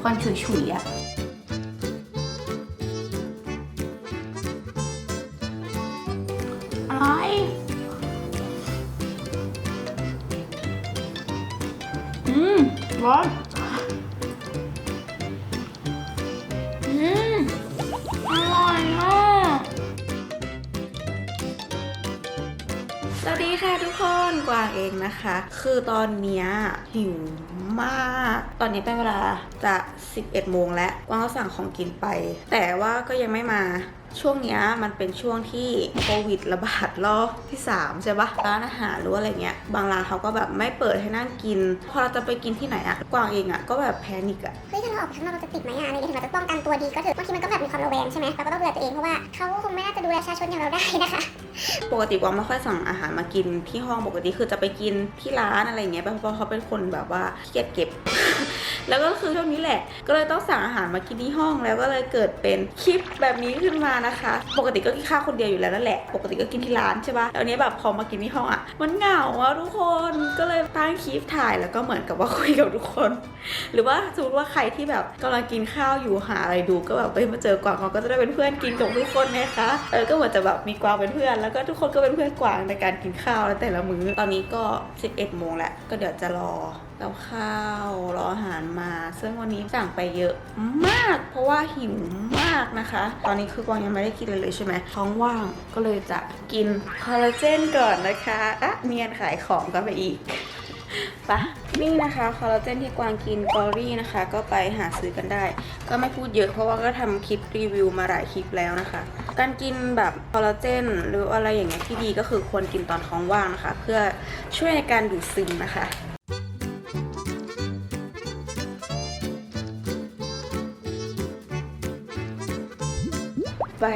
ควันฉุยๆอะอร่อยอืมร้อน สวัสดีค่ะทุกคนกวางเองนะคะ คือตอนเนี้ยหิวมาก ตอนนี้เป็นเวลาจะ 11โมงแล้วกวางก็สั่งของกินไป แต่ว่าก็ยังไม่มา ช่วงเนี้ยมันเป็นช่วงที่โควิดระบาดรอบที่ 3 ใช่ปะร้านอาหารหรือว่าอะไรเงี้ย บางร้านเขาก็แบบไม่เปิดให้นั่งกิน พอเราจะไปกินที่ไหนอะกวางเองอะก็แบบแพนิกอะเฮ้ยถ้าเราออกไปข้างนอกเราจะติดไหมอะอะไรอย่างเงี้ยถึงเราจะป้องกันตัวดีก็เถอะบางทีมันก็แบบมีความระแวงใช่ไหมเราก็ต้องดูแลตัวเองเพราะว่าเขาคงไม่น่าจะดูแลประชาชนอย่างเราได้นะคะปกติกวางไม่ค่อยสั่งอาหารมากินที่ห้องปกติคือจะไปกินที่ร้านอะไรเงี้ยเพราะเขาเป็นคนแบบว่าขี้เกียจเก็บ แล้วก็คือช่วงนี้แหละ ก็เลยต้องสั่งอาหารมากินที่ห้องแล้วก็เลยเกิดเป็นคลิปแบบนี้ขึ้นมานะคะ ปกติก็กินข้าวคนเดียวอยู่แล้วนั่นแหละ ปกติก็กินที่ร้านใช่ปะแล้วเนี้ยแบบพอมากินที่ห้องอะ มันเหงาอะทุกคน ก็เลยตั้งคลิปถ่ายแล้วก็เหมือนกับว่าคุยกับทุกคน หรือว่าสมมติว่าใครที่แบบกำลังกินข้าวอยู่หาอะไรดูก็แบบไปมาเจอกวางกวางก็จะได้เป็นเพื่อนกินกับทุกคนนะคะ เออ ก็เหมือนจะแบบมีกวางเป็นเพื่อน แล้วก็ทุกคนก็เป็นเพื่อนกวางในการกินข้าวแล้วแต่ละมื้อ ตอนนี้ก็ 11โมงแล้ว ก็เดี๋ยวจะรอ กับข้าวรออาหารมา ซึ่งวันนี้สั่งไปเยอะมาก เพราะว่าหิวมากนะคะ ตอนนี้คือกวางยังไม่ได้กินเลยเลยใช่ไหมท้องว่างก็เลยจะกินคอลลาเจนก่อนนะคะอะเนียนขายของกันไปอีกปะนี่นะคะคอลลาเจนที่กวางกินกอรี่นะคะ ก็ไปหาซื้อกันได้ ก็ไม่พูดเยอะเพราะว่าก็ทำคลิปรีวิวมาหลายคลิปแล้วนะคะ การกินแบบคอลลาเจนหรืออะไรอย่างเงี้ยที่ดีก็คือควรกินตอนท้องว่างนะคะ เพื่อช่วยในการดูดซึมนะคะ ไป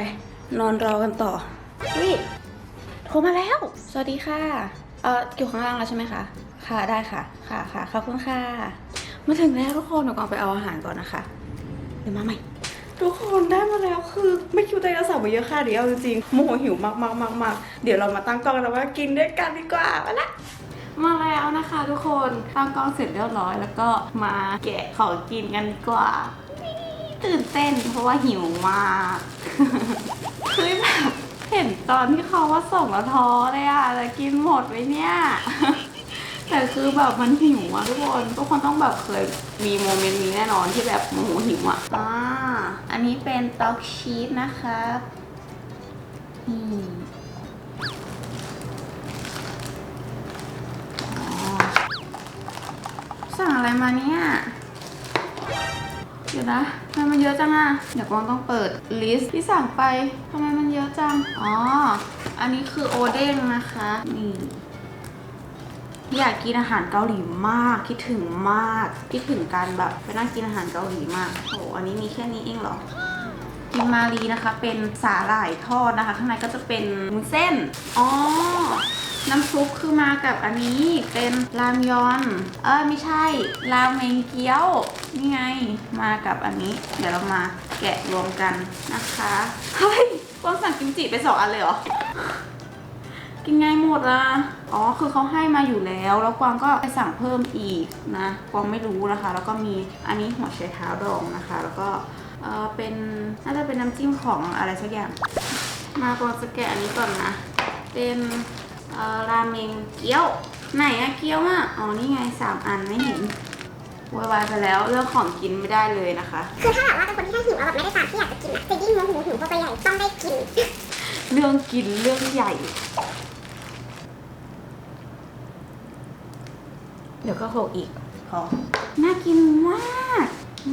นอนรอกันต่อวิโทรมาแล้ว สวัสดีค่ะ เอ่ออยู่ข้างล่างแล้วใช่ไหมคะ ค่ะได้ค่ะ ค่ะค่ะขอบคุณค่ะ มาถึงแล้วทุกคนเดี๋ยวก่อนไปเอาอาหารก่อนนะคะ เดี๋ยวมาใหม่ ทุกคนได้มาแล้วคือไม่คิดว่าตัวเองจะสั่งมาเยอะค่ะเดี๋ยวเอาจริงๆโมโหหิวมากมากมากมากเดี๋ยวเรามาตั้งกล้องแล้วว่ากินด้วยกันดีกว่ามาละมาแล้วนะคะ ทุกคนตั้งกล้องเสร็จเรียบร้อย แล้วก็มาแกะของกินกันดีกว่า ตื่นเต้นเพราะว่าหิวมากคือแบบเห็นตอนที่เขาว่าส่งแล้วท้อเลยอะจะกินหมดไหมเนี่ย แต่คือแบบมันหิวอะทุกคนทุกคนต้องแบบเคยมีโมเมนต์นี้แน่นอนที่แบบโมโหหิวอะอ่าอันนี้เป็นเต็อกชีสนะคะอ๋อสั่งอะไรมาเนี่ย เดี๋ยวนะทำไมมันเยอะจังอะเดี๋ยวกวางต้องเปิดลิสต์ที่สั่งไปทำไมมันเยอะจัง อ๋อ อันนี้คือโอเด้งนะคะ นี่อยากกินอาหารเกาหลีมาก คิดถึงมาก คิดถึงการแบบไปนั่งกินอาหารเกาหลีมากโอ้อันนี้มีแค่นี้เองเหรอกินมารีนะคะ เป็นสาหร่ายทอดนะคะ ข้างในก็จะเป็นมุ้นเส้น อ๋อ น้ำซุปคือมากับอันนี้เป็นรามยอน เออไม่ใช่ราเมงเกี๊ยว นี่ไง มากับอันนี้ เดี๋ยวเรามาแกะรวมกันนะคะ เฮ้ยกวางสั่งกิมจิไปสองอันเลยเหรอ กินไงหมดอะ อ๋อ คือเขาให้มาอยู่แล้ว แล้วกวางก็ไปสั่งเพิ่มอีกนะกวางไม่รู้นะคะ แล้วก็มีอันนี้หัวไชเท้าดองนะคะ แล้วก็เออเป็นน่าจะเป็นน้ำจิ้มของอะไรสักอย่าง มากวางจะแกะอันนี้ก่อนนะ เป็น เอ่อราเมงเกี๊ยว ไหนอะเกี๊ยวอะอ๋อนี่ไงสามอันไม่เห็นวายวายไปแล้วเรื่องของกินไม่ได้เลยนะคะ คือถ้าแบบว่าเป็นคนที่แค่หิวแล้วแบบไม่ได้ตามที่อยากจะกินอะจะยิ่งโมโหหิวเข้าไปใหญ่ต้องได้กิน เรื่องกินเรื่องใหญ่ เดี๋ยวก็โขกอีกพอน่ากินมาก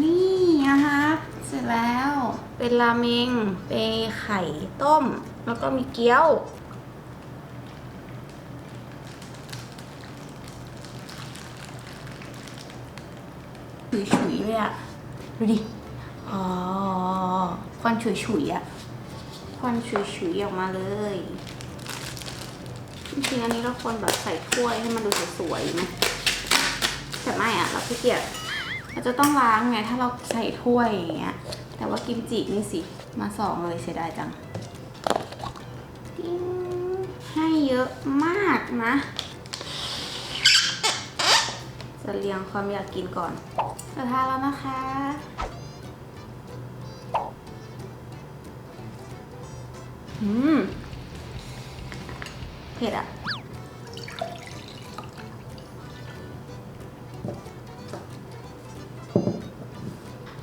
นี่นะคะเสร็จแล้ว เป็นราเมงเป็นไข่ต้ม แล้วก็มีเกี๊ยว ฉุยๆเลยอะดูดิ อ๋อ ควันฉุยๆอะควันฉุยๆออกมาเลยจริงๆอันนี้เราควรแบบใส่ถ้วยให้มันดูสวยๆนะแต่ไม่อะเราขี้เกียจเราจะต้องล้างไงถ้าเราใส่ถ้วยอย่างเงี้ย แต่ว่ากิมจินี่สิ มาสองเลยเสียดายจังติ๊งให้เยอะมากนะ จะเรียงความอยากกินก่อนจะทานแล้วนะคะ อืม เผ็ดอะ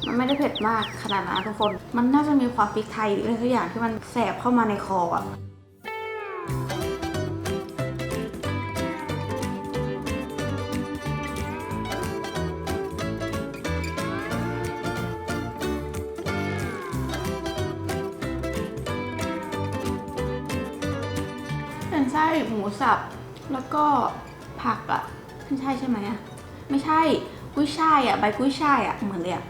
มันไม่ได้เผ็ดมากขนาดนั้นทุกคน มันน่าจะมีความพริกไทยหรืออะไรสักอย่างที่มันแสบเข้ามาในคออะ ไส้หมูสับ แล้วก็ผักอะ่ะไม่ใช่ใช่ไหมอะไม่ใช่กุ้ยช่ายอะ่ะใบกุ้ยช่ายอะ่ะเหมือนเลยอะ่ะ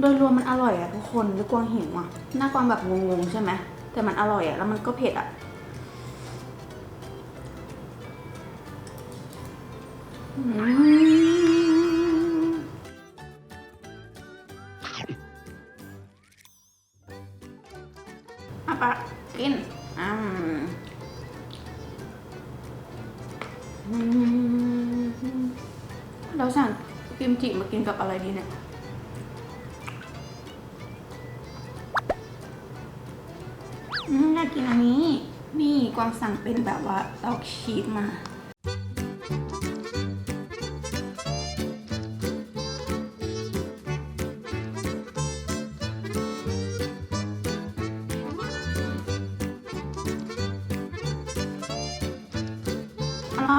โดยรวมมันอร่อยอะ่ะทุกคนหรือกวางหิวอะ่ะหน้ากวางแบบงงๆใช่ไหมแต่มันอร่อยอะ่ะแล้วมันก็เผ็ดอะ่ะอืมอะปะกิน จิมากินกับอะไรดีเนี่ยอืมอยากกินอันนี้ นี่กวางสั่งเป็นแบบว่าเต้าชีสมาอะไร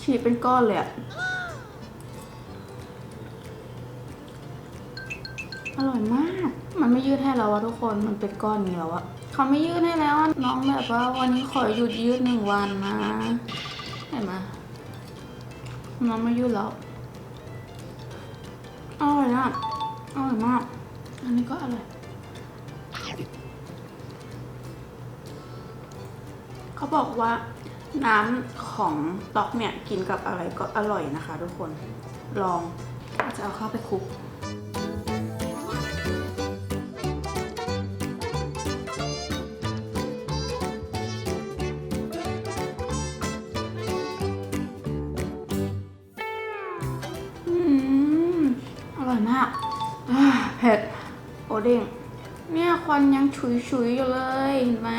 ฉีดเป็นก้อนเลยอะ อร่อยมาก มันไม่ยืดให้เราอะทุกคน มันเป็นก้อนนี้แล้วอะเขาไม่ยืดให้แล้วน้องแบบว่าวันนี้ขอหยุดยืดหนึ่งวันนะเห็นไหมน้องไม่ยืดแล้ว อร่อยอะอร่อยมาก อันนี้ก็อร่อย เขาบอกว่าน้ำของต๊อกเนี่ย กินกับอะไรก็อร่อยนะคะทุกคน ลองจะเอาเข้าไปคลุก มากอ่าเผ็ดโอเด้งเนี่ยควันยังฉุยๆอยู่เลยเห็นไหม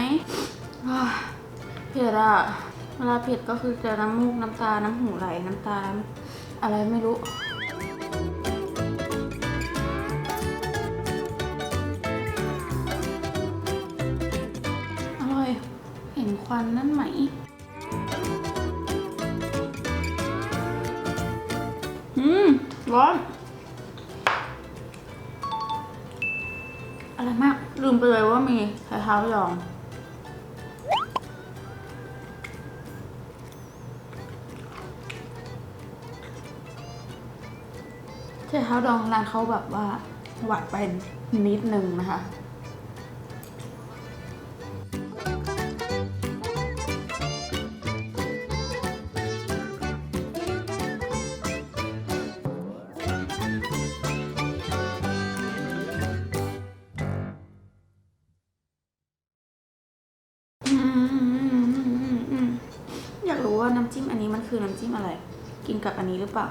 เผ็ดอะเวลาเผ็ดก็คือจะน้ำมูกน้ำตา น้ำหูไหลน้ำตา อะไรไม่รู้อร่อยเห็นควันนั่นไหม อืม ร้อน มากลืมไปเลยว่ามีไข่เท้ายอง ไข่เท้าดองร้านเขาแบบว่าหวานไปนิดนึงนะคะ จิ้มอะไร กินกับอันนี้หรือเปล่า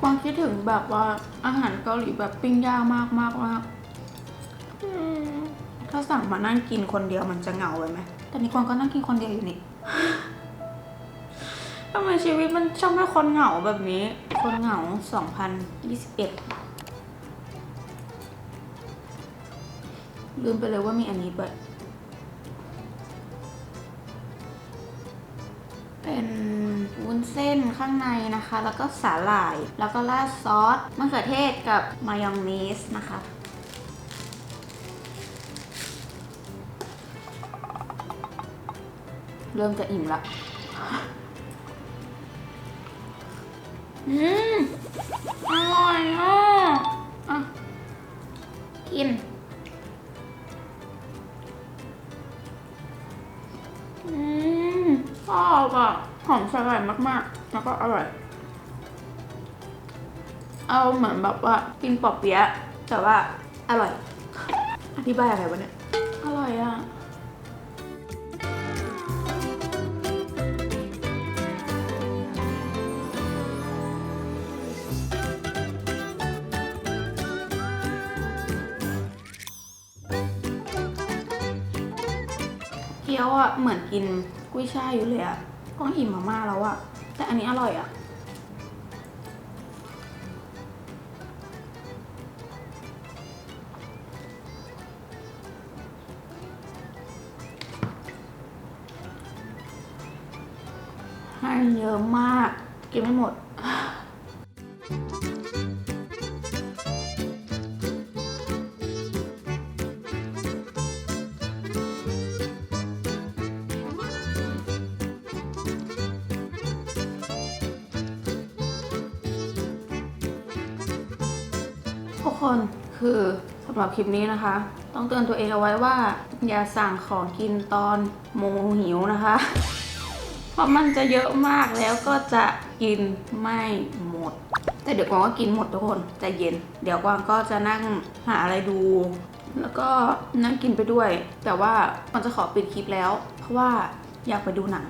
ความคิดถึงแบบว่าอาหารเกาหลีแบบปิ้งย่างมากมากมาก ถ้าสั่งมานั่งกินคนเดียวมันจะเหงาไปไหม แต่นี่กวางก็นั่งกินคนเดียวอยู่นี่ ทำไมชีวิตมันช่างให้คนเหงาแบบนี้ คนเหงา 2021 ลืมไปเลยว่ามีอันนี้ด้วยเป็นวุ้นเส้นข้างในนะคะ แล้วก็สาหร่าย แล้วก็ราดซอสมะเขือเทศกับมายองเนสนะคะ เริ่มจะอิ่มละอืมอร่อยอะกินอืมชอบอะหอมสลายมากๆ แล้วก็อร่อย เอาเหมือนแบบว่ากินปอบเปี๊ยะแต่ว่าอร่อย อธิบายอะไรวะเนี่ย เกี๊ยวอะเหมือนกินกุ้ยช่ายอยู่เลยอะก็อิ่มมามาแล้วอะแต่อันนี้อร่อยอะให้เยอะมาก กินไม่หมด ทุกคนคือสำหรับคลิปนี้นะคะ ต้องเตือนตัวเองเอาไว้ว่า อย่าสั่งของกินตอนโมหหิวนะคะ เพราะมันจะเยอะมากแล้วก็จะกินไม่หมด แต่เดี๋ยวกวางก็กินหมดทุกคนใจเย็น เดี๋ยวกวางก็จะนั่งหาอะไรดู แล้วก็นั่งกินไปด้วย แต่ว่ามันจะขอปิดคลิปแล้ว เพราะว่าอยากไปดูหนัง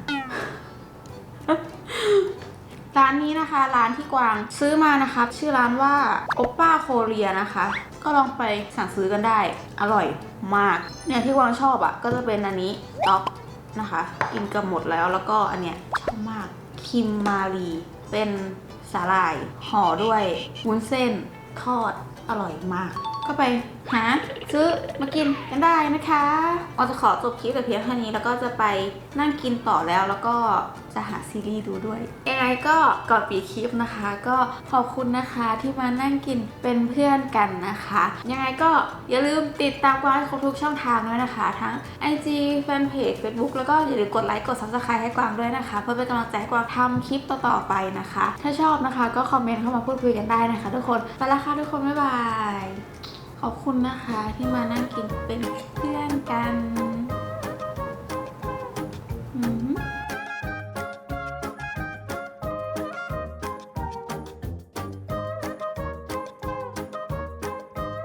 ร้านนี้นะคะ ร้านที่กวางซื้อมานะคะ ชื่อร้านว่าโอป้าโคเรียนะคะ ก็ลองไปสั่งซื้อกันได้ อร่อยมาก เนี่ยที่กวางชอบอะ่ะ ก็จะเป็นอันนี้ต็อกนะคะ กินกับหมดแล้วแล้วก็อันเนี้ยชอบมากคิมมารีเป็นสาหร่ายห่อด้วยวุ้นเส้นทอดอร่อยมาก ก็ไปหาซื้อมากินกันได้นะคะเราจะขอจบคลิปแต่เพียงเท่านี้แล้วก็จะไปนั่งกินต่อแล้วแล้วก็ จะหาซีรีส์ดูด้วยยังไงก็ก่อนปีคลิปนะคะ ก็ขอบคุณนะคะที่มานั่งกินเป็นเพื่อนกันนะคะ ยังไงก็อย่าลืมติดตามกวางทุกช่องทางด้วยนะคะ ทั้ง IG Fanpage Facebook แล้วก็อย่าลืมกดไลค์กด Subscribe ให้กวางด้วยนะคะ เพื่อเป็นกำลังใจให้กวางทำคลิปต่อๆไปนะคะ ถ้าชอบนะคะก็คอมเมนต์เข้ามาพูดคุยกันได้นะคะ ทุกคนไปและค่ะทุกคนบ๊ายบายขอบคุณนะคะที่มานั่งกินเป็นเพื่อนกัน